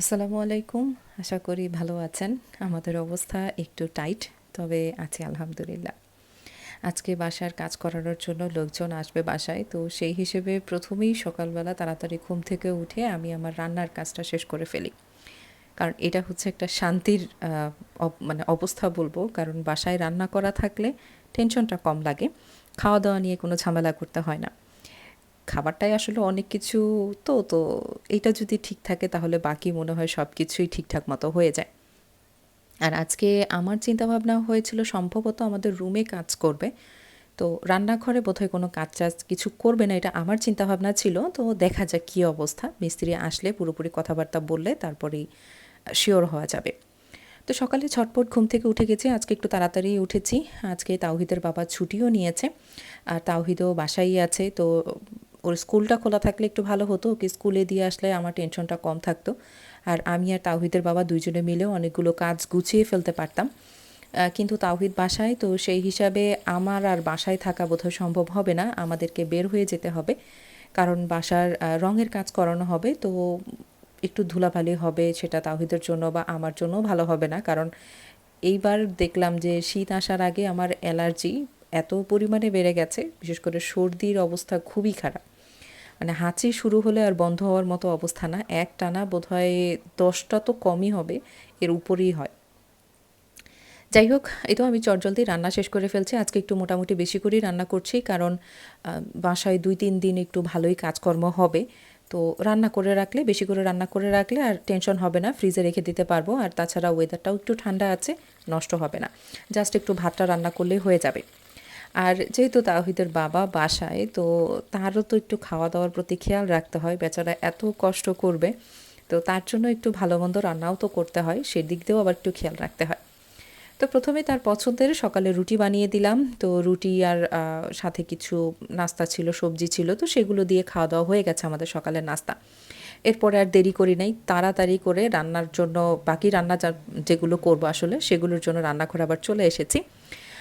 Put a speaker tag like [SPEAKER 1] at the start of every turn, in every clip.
[SPEAKER 1] আসসালামু আলাইকুম। আশা করি ভালো আছেন। আমাদের অবস্থা একটু টাইট, তবে আছি আলহামদুলিল্লাহ। আজকে বাসার কাজ করানোর জন্য লোকজন আসবে বাসায়, তো সেই হিসেবে প্রথমেই সকালবেলা তাড়াতাড়ি ঘুম থেকে উঠে আমি আমার রান্নার কাজটা শেষ করে ফেলি। কারণ এটা হচ্ছে একটা শান্তির মানে অবস্থা বলব। কারণ বাসায় রান্না করা থাকলে টেনশনটা কম লাগে। খাওয়া দাওয়া নিয়ে কোনো ঝামেলা করতে হয় না। খাবারটাই আসলে অনেক কিছু তো তো এটা যদি ঠিক থাকে তাহলে বাকি মনে হয় সব কিছুই ঠিকঠাক মতো হয়ে যায়। আর আজকে আমার চিন্তা ভাবনা হয়েছিল সম্ভবত আমাদের রুমে কাজ করবে। তো রান্নাঘরে বোধহয় কোনো কাজ টাজ কিছু করবে না, এটা আমার চিন্তা ভাবনা ছিল। তো দেখা যাক কী অবস্থা। মিস্ত্রি আসলে পুরোপুরি কথাবার্তা বললে তারপরেই শিওর হওয়া যাবে। তো সকালে ছটপট ঘুম থেকে উঠে গেছি। আজকে একটু তাড়াতাড়ি উঠেছি। আজকে তাওহিদের বাবা ছুটিও নিয়েছে। আর তাওহিদও বাসায় আছে। তো ওর স্কুলটা খোলা থাকলে একটু ভালো হতো, ওকে স্কুলে দিয়ে আসলে আমার টেনশনটা কম থাকতো। আর আমি আর তাওহিদের বাবা দুইজনে মিলেও অনেকগুলো কাজ গুছিয়ে ফেলতে পারতাম। কিন্তু তাওহিদ বাসায়, তো সেই হিসাবে আমার আর বাসায় থাকা বোধহয় সম্ভব হবে না, আমাদেরকে বের হয়ে যেতে হবে। কারণ বাসার রঙের কাজ করানো হবে, তো একটু ধুলাভালি হবে সেটা তাওহিদের জন্য বা আমার জন্য ভালো হবে না। কারণ এইবার দেখলাম যে শীত আসার আগে আমার অ্যালার্জি এত পরিমাণে বেড়ে গেছে, বিশেষ করে সর্দির অবস্থা খুবই খারাপ। মানে হাঁচি শুরু হলে আর বন্ধ হওয়ার মতো অবস্থা না এক টানা বোধহয় দশটা তো কমই হবে, এর উপরেই হয়। যাই হোক, এই তো আমি চটজলদি রান্না শেষ করে ফেলছি, আজকে একটু মোটামুটি বেশি করেই রান্না করছি, কারণ বাসায় দুই তিন দিন একটু ভালোই কাজকর্ম হবে। তো রান্না করে রাখলে, বেশি করে রান্না করে রাখলে আর টেনশন হবে না, ফ্রিজে রেখে দিতে পারব, আর তাছাড়া ওয়েদারটাও একটু ঠান্ডা আছে, নষ্ট হবে না। জাস্ট একটু ভাতটা রান্না করলেই হয়ে যাবে। আর যেহেতু তাওহিদের বাবা বাসায়, তো তারও তো একটু খাওয়া দাওয়ার প্রতি খেয়াল রাখতে হয়, বেচারা এত কষ্ট করবে। তো তার জন্য একটু ভালো মন্দ রান্নাও তো করতে হয়, সেদিক দিয়েও আবার একটু খেয়াল রাখতে হয়। তো প্রথমে তার পছন্দের সকালে রুটি বানিয়ে দিলাম। তো রুটি আর সাথে কিছু নাস্তা ছিল, সবজি ছিল, তো সেগুলো দিয়ে খাওয়া দাওয়া হয়ে গেছে আমাদের সকালের নাস্তা। এরপরে আর দেরি করি নাই, তাড়াতাড়ি করে রান্নার জন্য বাকি রান্না যেগুলো করব আসলে, সেগুলোর জন্য রান্নাঘরে আবার চলে এসেছি।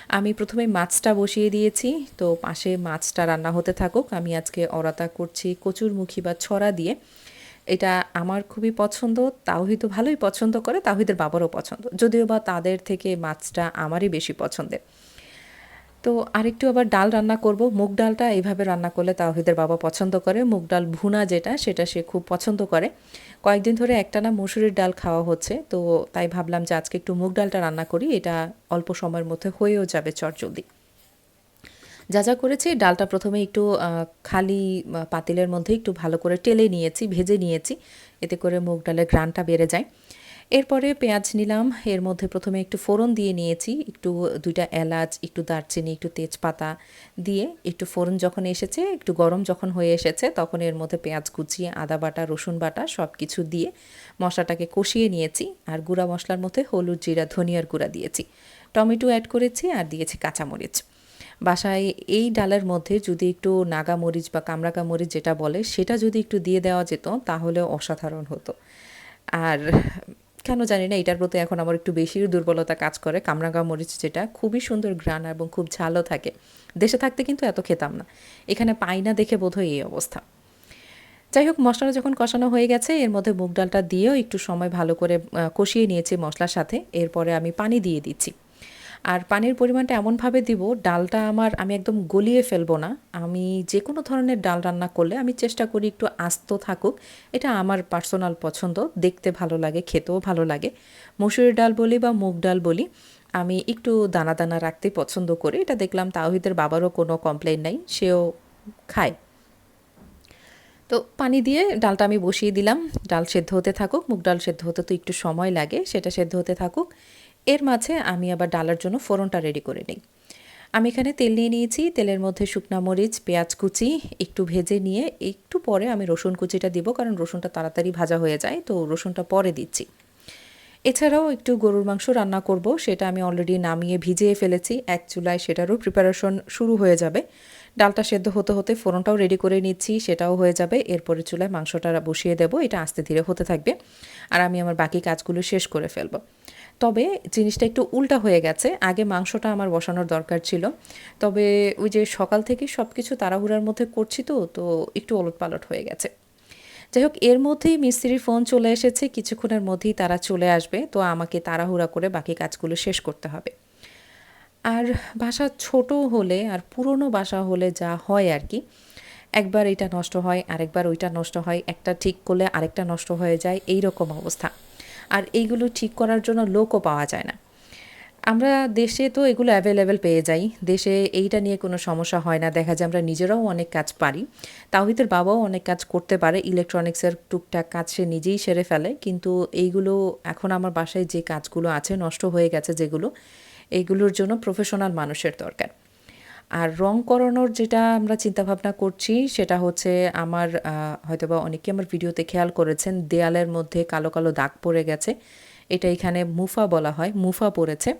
[SPEAKER 1] আমি প্রথমে মাছটা বসিয়ে দিয়েছি, তো পাশে মাছটা রান্না হতে থাকুক। আমি আজকে অরাতা করছি কচুরমুখী বা ছড়া দিয়ে। এটা আমার খুবই পছন্দ তাওহিদ ভালোই পছন্দ করে, তাওহিদের বাবারও পছন্দ। যদিও বা তাদের থেকে মাছটা আমারই বেশি পছন্দের। তো আরেকটু আবার ডাল রান্না করব। মুগ ডালটা এইভাবে রান্না করলে তাওহিদের বাবা পছন্দ করে। মুগ ডাল ভুনা যেটা, সেটা সে খুব পছন্দ করে। কয়েকদিন ধরে একটানা মসুরির ডাল খাওয়া হচ্ছে, তো তাই ভাবলাম যে আজকে একটু মুগ ডালটা রান্না করি। এটা অল্প সময়ের মধ্যে হয়েও যাবে চটজলদি। যা যা করেছি, ডালটা প্রথমে একটু খালি পাতিলের মধ্যে একটু ভালো করে টেলে নিয়েছি, ভেজে নিয়েছি। এতে করে মুগ ডালের ঘ্রাণটা বেড়ে যায়। এরপরে পেঁয়াজ নিলাম। এর মধ্যে প্রথমে একটু ফোড়ন দিয়ে নিয়েছি। একটু, দুইটা এলাচ, একটু দারচিনি, একটু তেজপাতা দিয়ে একটু ফোড়ন যখন এসেছে, একটু গরম যখন হয়ে এসেছে, তখন এর মধ্যে পেঁয়াজ কুচিয়ে আদা বাটা, রসুন বাটা সব কিছু দিয়ে মশলাটাকে কষিয়ে নিয়েছি। আর গুঁড়া মশলার মধ্যে হলুদ, জিরা, ধনিয়ার গুঁড়া দিয়েছি। টমেটো অ্যাড করেছি আর দিয়েছি কাঁচামরিচ। বাসায় এই ডালের মধ্যে যদি একটু নাগা মরিচ বা কামরাকা মরিচ যেটা বলে, সেটা যদি একটু দিয়ে দেওয়া যেত, তাহলে অসাধারণ হতো। আর কেন জানি না, এটার প্রতি এখন আমার একটু বেশি দুর্বলতা কাজ করে। কামরাঙ্গা মরিচ যেটা খুবই সুন্দর ঘ্রাণ এবং খুব ঝালও থাকে। দেশে থাকতে কিন্তু এত খেতাম না। এখানে পাই না দেখে বোধহয় এই অবস্থা। যাই হোক, মশলাটা যখন কষানো হয়ে গেছে, এর মধ্যে মুগ ডালটা দিয়েও একটু সময় ভালো করে কষিয়ে নিয়েছি মশলার সাথে। এরপরে আমি পানি দিয়ে দিচ্ছি। আর পানির পরিমাণটা এমনভাবে দিব, ডালটা আমার আমি একদম গলিয়ে ফেলব না। আমি যে কোনো ধরনের ডাল রান্না করলে আমি চেষ্টা করি একটু আস্ত থাকুক। এটা আমার পার্সোনাল পছন্দ, দেখতে ভালো লাগে, খেতেও ভালো লাগে। মসুরির ডাল বলি বা মুগ ডাল বলি, আমি একটু দানা দানা রাখতে পছন্দ করি। এটা দেখলাম তাওহিদের বাবারও কোনো কমপ্লেন নাই, সেও খায়। তো পানি দিয়ে ডালটা আমি বসিয়ে দিলাম। ডাল সেদ্ধ হতে থাকুক, মুগ ডাল সেদ্ধ হতে তো একটু সময় লাগে, সেটা সেদ্ধ হতে থাকুক। এর মাঝে আমি আবার ডালার জন্য ফোড়নটা রেডি করে নিই। আমি এখানে তেল নিয়ে নিয়েছি, তেলের মধ্যে শুকনা মরিচ, পেঁয়াজ কুচি, একটু ভেজে নিয়ে একটু পরে আমি রসুন কুচিটা দিব, কারণ রসুনটা তাড়াতাড়ি ভাজা হয়ে যায়, তো রসুনটা পরে দিচ্ছি। এছাড়াও একটু গরুর মাংস রান্না করব, সেটা আমি অলরেডি নামিয়ে ভিজিয়ে ফেলেছি, এক চুলায় সেটারও প্রিপারেশন শুরু হয়ে যাবে। ডালটা সেদ্ধ হতে হতে ফোড়নটাও রেডি করে নিচ্ছি, সেটাও হয়ে যাবে এরপরে চুলায় মাংসটা বসিয়ে দেবো, এটা আস্তে ধীরে হতে থাকবে, আর আমি আমার বাকি কাজগুলো শেষ করে ফেলব। তবে জিনিসটা একটু উল্টা হয়ে গেছে। আগে মাংসটা আমার বসানোর দরকার ছিল। তবে ওই যে সকাল থেকে সব কিছু তাড়াহুড়ার মধ্যে করছি তো তো একটু ওলট পালট হয়ে গেছে। যাই হোক এর মধ্যেই মিস্ত্রির ফোন চলে এসেছে। কিছুক্ষণের মধ্যেই তারা চলে আসবে। তো আমাকে তাড়াহুড়া করে বাকি কাজগুলো শেষ করতে হবে। আর বাসা ছোট হলে আর পুরনো বাসা হলে যা হয় আর কি, একবার এটা নষ্ট হয়, আরেকবার ওইটা নষ্ট হয়, একটা ঠিক করলে আরেকটা নষ্ট হয়ে যায় এই রকম অবস্থা। আর এইগুলো ঠিক করার জন্য লোকও পাওয়া যায় না। আমরা দেশে তো এগুলো অ্যাভেলেবেল পেয়ে যাই। দেশে এইটা নিয়ে কোনো সমস্যা হয় না। দেখা যায় আমরা নিজেরাও অনেক কাজ পারি। তাওহিদের বাবাও অনেক কাজ করতে পারে। ইলেকট্রনিক্সের টুকটাক কাজ সে নিজেই সেরে ফেলে। কিন্তু এইগুলো এখন আমার বাসায় যে কাজগুলো আছে নষ্ট হয়ে গেছে যেগুলো এইগুলোর জন্য প্রফেশনাল মানুষের দরকার। আর রং করানোর যেটা আমরা চিন্তাভাবনা করছি, সেটা হচ্ছে আমার হয়তোবা অনেকে আমার ভিডিওতে খেয়াল করেছেন, দেয়ালের মধ্যে কালো কালো দাগ পড়ে গেছে। এটা এখানে মুফা বলা হয়, মুফা পড়েছে।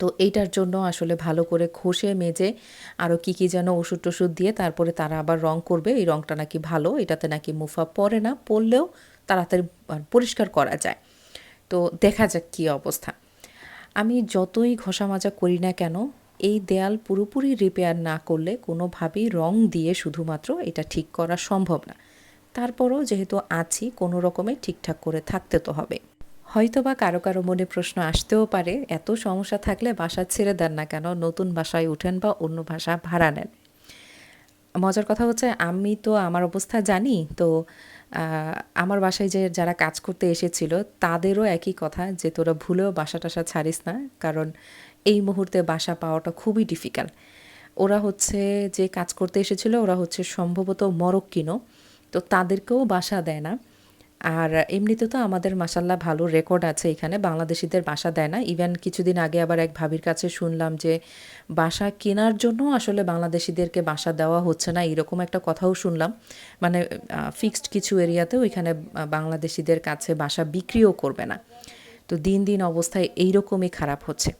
[SPEAKER 1] তো এইটার জন্য আসলে ভালো করে ঘষে মেজে আরও কী কী যেন ওষুধ টষুধ দিয়ে তারপরে তারা আবার রং করবে। এই রংটা নাকি ভালো, এটাতে নাকি মুফা পড়ে না, পড়লেও তাড়াতাড়ি পরিষ্কার করা যায়। তো দেখা যাক কী অবস্থা। আমি যতই ঘষা মাজা করি না কেন এই দেয়াল পুরোপুরি রিপেয়ার না করলে কোনোভাবেই রং দিয়ে শুধুমাত্র এটা ঠিক করা সম্ভব না। তারপরও যেহেতু আছি, কোনো রকমে ঠিকঠাক করে থাকতে তো হবে। হয়তো বা কারও কারও মনে প্রশ্ন আসতেও পারে, এত সমস্যা থাকলে বাসা ছেড়ে দেন না কেন, নতুন বাসায় উঠেন বা অন্য ভাষা ভাড়া নেন। মজার কথা হচ্ছে, আমি তো আমার অবস্থা জানি, তো আমার বাসায় যে যারা কাজ করতে এসেছিল, তাদেরও একই কথা যে তোরা ভুলেও বাসা টাসা ছাড়িস না, কারণ এই মুহূর্তে বাসা পাওয়াটা খুবই ডিফিকাল্ট ওরা হচ্ছে যে কাজ করতে এসেছিল, ওরা হচ্ছে সম্ভবত মরক্কিনো, তো তাদেরকেও বাসা দেয় না। আর এমনিতে তো আমাদের মাসাল্লাহ ভালো রেকর্ড আছে এখানে, বাংলাদেশিদের বাসা দেয় না। ইভেন কিছুদিন আগে আবার এক ভাবির কাছে শুনলাম যে বাসা কেনার জন্য আসলে বাংলাদেশিদেরকে বাসা দেওয়া হচ্ছে না এরকম একটা কথাও শুনলাম। মানে ফিক্সড কিছু এরিয়াতেও এখানে বাংলাদেশিদের কাছে বাসা বিক্রিও করবে না। তো দিন দিন অবস্থায় এইরকমই খারাপ হচ্ছে।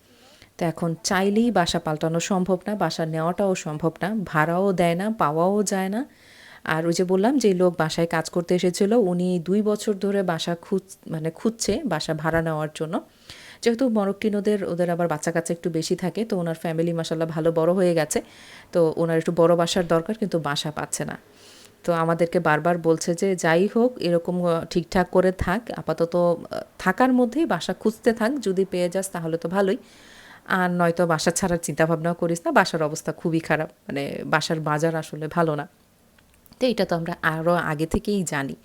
[SPEAKER 1] তো এখন চাইলেই বাসা পাল্টানো সম্ভব না, বাসা নেওয়াটাও সম্ভব না, ভাড়াও দেয় না, পাওয়াও যায় না। আর ওই যে বললাম যে লোক বাসায় কাজ করতে এসেছিল, উনি দুই বছর ধরে বাসা খুঁজ মানে খুঁজছে বাসা ভাড়া নেওয়ার জন্য। যেহেতু মরক্কিনোদের, ওদের আবার বাচ্চা কাচ্চা একটু বেশি থাকে, তো ওনার ফ্যামিলি মাসাল্লাহ ভালো বড় হয়ে গেছে। তো ওনার একটু বড় বাসার দরকার, কিন্তু বাসা পাচ্ছে না। তো আমাদেরকে বারবার বলছে যে যাই হোক, এরকম ঠিকঠাক করে থাক, আপাতত থাকার মধ্যেই বাসা খুঁজতে থাক, যদি পেয়ে যাস তাহলে তো ভালোই। আর নয়তো বাসা ছাড়ার চিন্তাভাবনাও করিস না, বাসার অবস্থা খুবই খারাপ মানে বাসার বাজার আসলে ভালো না। তো এটা তো আমরা আরও আগে থেকেই জানি,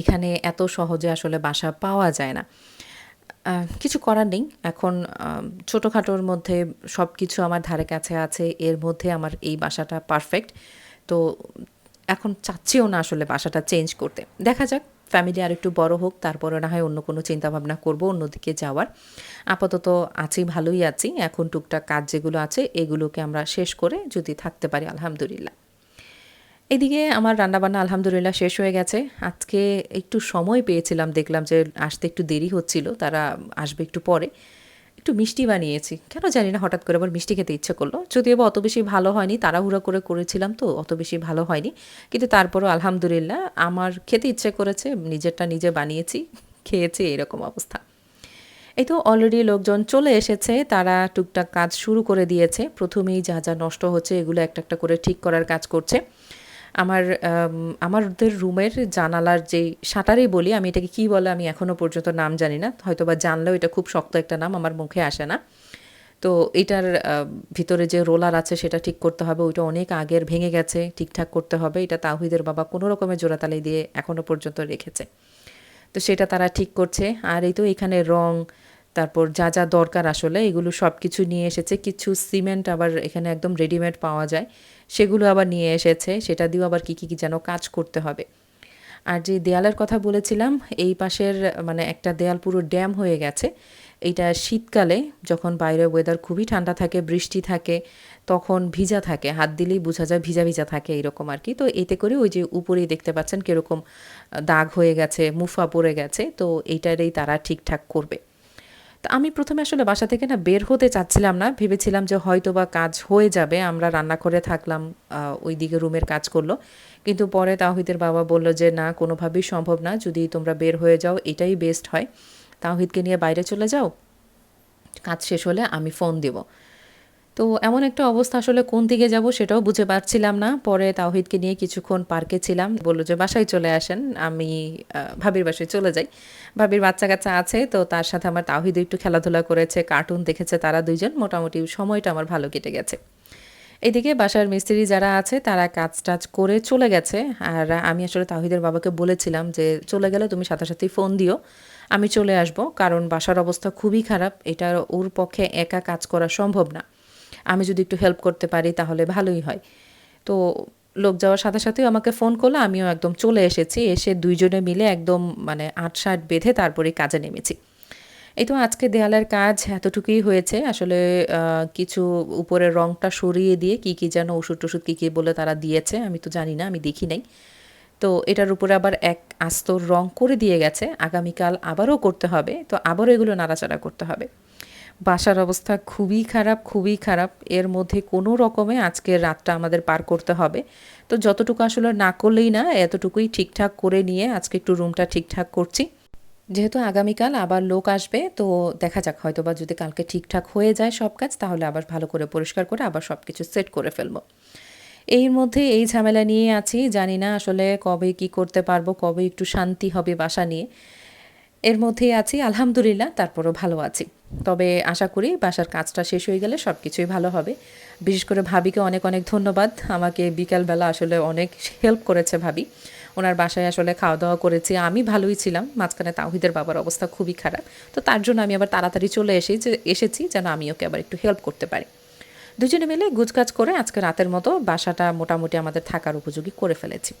[SPEAKER 1] এখানে এত সহজে আসলে বাসা পাওয়া যায় না। কিছু করার নেই, এখন ছোটোখাটোর মধ্যে সব কিছু আমার ধারে কাছে আছে, এর মধ্যে আমার এই বাসাটা পারফেক্ট তো এখন চাচ্ছিও না আসলে বাসাটা চেঞ্জ করতে। দেখা যাক ফ্যামিলি আর একটু বড় হোক তারপরে না হয় অন্য কোনো চিন্তাভাবনা করব, অন্যদিকে যাওয়ার। আপাতত আছি, ভালোই আছি। এখন টুকটাক কাজ যেগুলো আছে, এগুলোকে আমরা শেষ করে যদি থাকতে পারি, আলহামদুলিল্লাহ। এদিকে আমার রান্নাবান্না আলহামদুলিল্লাহ শেষ হয়ে গেছে। আজকে একটু সময় পেয়েছিলাম, দেখলাম যে আসতে একটু দেরি হচ্ছিল, তারা আসবে একটু পরে। একটু মিষ্টি বানিয়েছি। কেন জানি না, হঠাৎ করে আবার মিষ্টি খেতে ইচ্ছে করল। যদিও অত বেশি ভালো হয়নি, তাড়াহুড়া করে করেছিলাম তো, অত বেশি ভালো হয়নি। কিন্তু তারপরও আলহামদুলিল্লাহ, আমার খেতে ইচ্ছে করেছে, নিজেরটা নিজে বানিয়েছি, খেয়েছি, এরকম অবস্থা। এই তো অলরেডি লোকজন চলে এসেছে, তারা টুকটাক কাজ শুরু করে দিয়েছে। প্রথমেই যা যা নষ্ট হচ্ছে, এগুলো একটা একটা করে ঠিক করার কাজ করছে। আমার আমাদের রুমের জানালার যেই শাটারেই বলি, আমি এটাকে কী বলে আমি এখনও পর্যন্ত নাম জানি না। হয়তো বা জানলেও এটা খুব শক্ত একটা নাম, আমার মুখে আসে না। তো এটার ভিতরে যে রোলার আছে সেটা ঠিক করতে হবে। ওইটা অনেক আগের, ভেঙে গেছে, ঠিকঠাক করতে হবে। এটা তাহিদের বাবা কোনো রকমের জোড়াতালি দিয়ে এখনও পর্যন্ত রেখেছে। তো সেটা তারা ঠিক করছে। আর এই তো এখানে রং তারপর যা যা দরকার আসলে এগুলো সব কিছু নিয়ে এসেছে। কিছু সিমেন্ট আবার এখানে একদম রেডিমেড পাওয়া যায়। সেগুলো আবার নিয়ে এসেছে। সেটা দিয়েও আবার কী কী যেন কাজ করতে হবে। আর যে দেয়ালের কথা বলেছিলাম, এই পাশের মানে একটা দেয়াল পুরো ড্যাম হয়ে গেছে। এইটা শীতকালে যখন বাইরে ওয়েদার খুবই ঠান্ডা থাকে, বৃষ্টি থাকে, তখন ভিজা থাকে। হাত দিলেই বোঝা যায় ভিজা ভিজা থাকে এরকম আর কি। তো এতে করে ওই যে উপরেই দেখতে পাচ্ছেন কীরকম দাগ হয়ে গেছে, মুফা পড়ে গেছে। তো এইটারই তারা ঠিকঠাক করবে। তো আমি প্রথমে আসলে বাসা থেকে না বের হতে চাচ্ছিলাম না। ভেবেছিলাম যে হয়তো বা কাজ হয়ে যাবে, আমরা রান্না করে থাকলাম ওই দিকে রুমের কাজ করল। কিন্তু পরে তাহিদের বাবা বলল যে, না, কোনোভাবেই সম্ভব না। যদি তোমরা বের হয়ে যাও, এটাই বেস্ট হয়। তাহিদকে নিয়ে বাইরে চলে যাও। কাজ শেষ হলে আমি ফোন দেব। তো এমন একটা অবস্থা আসলে কোন দিকে যাব সেটাও বুঝে পারছিলাম না। পরে তাওহিদকে নিয়ে কিছুক্ষণ পার্কে ছিলাম। বলল যে, বাসায় চলে আসেন। আমি ভাবির বাসায় চলে যাই। ভাবির বাচ্চা কাচ্চা আছে, তো তার সাথে আমার তাওহিদ একটু খেলাধুলা করেছে, কার্টুন দেখেছে তারা দুইজন। মোটামুটি সময়টা আমার ভালো কেটে গেছে। এদিকে বাসার মিস্ত্রি যারা আছে, তারা কাজ টাজ করে চলে গেছে। আর আমি আসলে তাহিদের বাবাকে বলেছিলাম যে, চলে গেলে তুমি সাথে সাথেই ফোন দিও। আমি চলে আসব। কারণ বাসার অবস্থা খুবই খারাপ। এটা ওর পক্ষে একা কাজ করা সম্ভব না। আমি যদি একটু হেল্প করতে পারি তাহলে ভালোই হয়। তো লোক যাওয়ার সাথে সাথেও আমাকে ফোন করল, আমিও একদম চলে এসেছি, এসে দুইজনে মিলে একদম মানে আট ষাট বেঁধে তারপরে কাজে নেমেছি। এই তো আজকে দেয়ালের কাজ এতটুকুই হয়েছে, আসলে কিছু উপরের রংটা সরিয়ে দিয়ে কি কি যেন ওষুধ টষুধ কী কী বলে তারা দিয়েছে, আমি তো জানি না, আমি দেখি নাই। তো এটার উপরে আবার এক আস্তর রং করে দিয়ে গেছে, আগামীকাল আবারও করতে হবে, তো আবারও এগুলো নাড়াচাড়া করতে হবে। বাসার অবস্থা খুবই খারাপ খুবই খারাপ। এর মধ্যে কোনো রকমে আজকের রাতটা আমাদের পার করতে হবে। তো যতটুকু আসলে না করলেই না, এতটুকুই ঠিকঠাক করে নিয়ে আজকে একটু রুমটা ঠিকঠাক করছি। যেহেতু আগামীকাল আবার লোক আসবে, তো দেখা যাক হয়তো বা যদি কালকে ঠিকঠাক হয়ে যায় সব কাজ, তাহলে আবার ভালো করে পরিষ্কার করে আবার সব কিছু সেট করে ফেলব। এর মধ্যে এই ঝামেলা নিয়ে আছি। জানি না আসলে কবে কি করতে পারব, কবে একটু শান্তি হবে বাসা নিয়ে। এর মধ্যেই আছি, আলহামদুলিল্লাহ, তারপরও ভালো আছি। তবে আশা করি বাসার কাজটা শেষ হয়ে গেলে সব কিছুই ভালো হবে। বিশেষ করে ভাবিকে অনেক অনেক ধন্যবাদ। আমাকে বিকালবেলা আসলে অনেক হেল্প করেছে ভাবি। ওনার বাসায় আসলে খাওয়া দাওয়া করেছি। আমি ভালোই ছিলাম। মাঝখানে তাহিদের বাবার অবস্থা খুবই খারাপ। তো তার জন্য আমি আবার তাড়াতাড়ি চলে এসে যে, এসেছি যেন আমি ওকে আবার একটু হেল্প করতে পারি। দুজনে মিলে গুজকাজ করে আজকে রাতের মতো বাসাটা মোটামুটি আমাদের থাকার উপযোগী করে ফেলেছি।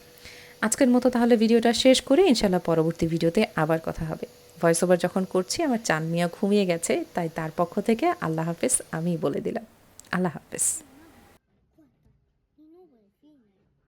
[SPEAKER 1] আজকের মতো তাহলে ভিডিওটা শেষ করে। ইনশাল্লাহ পরবর্তী ভিডিওতে আবার কথা হবে। ভয়েস ওভার যখন করছি, আমার চান মিয়া ঘুমিয়ে গেছে, তাই তার পক্ষ থেকে আল্লাহ হাফেজ আমি বলে দিলাম। আল্লাহ হাফেজ।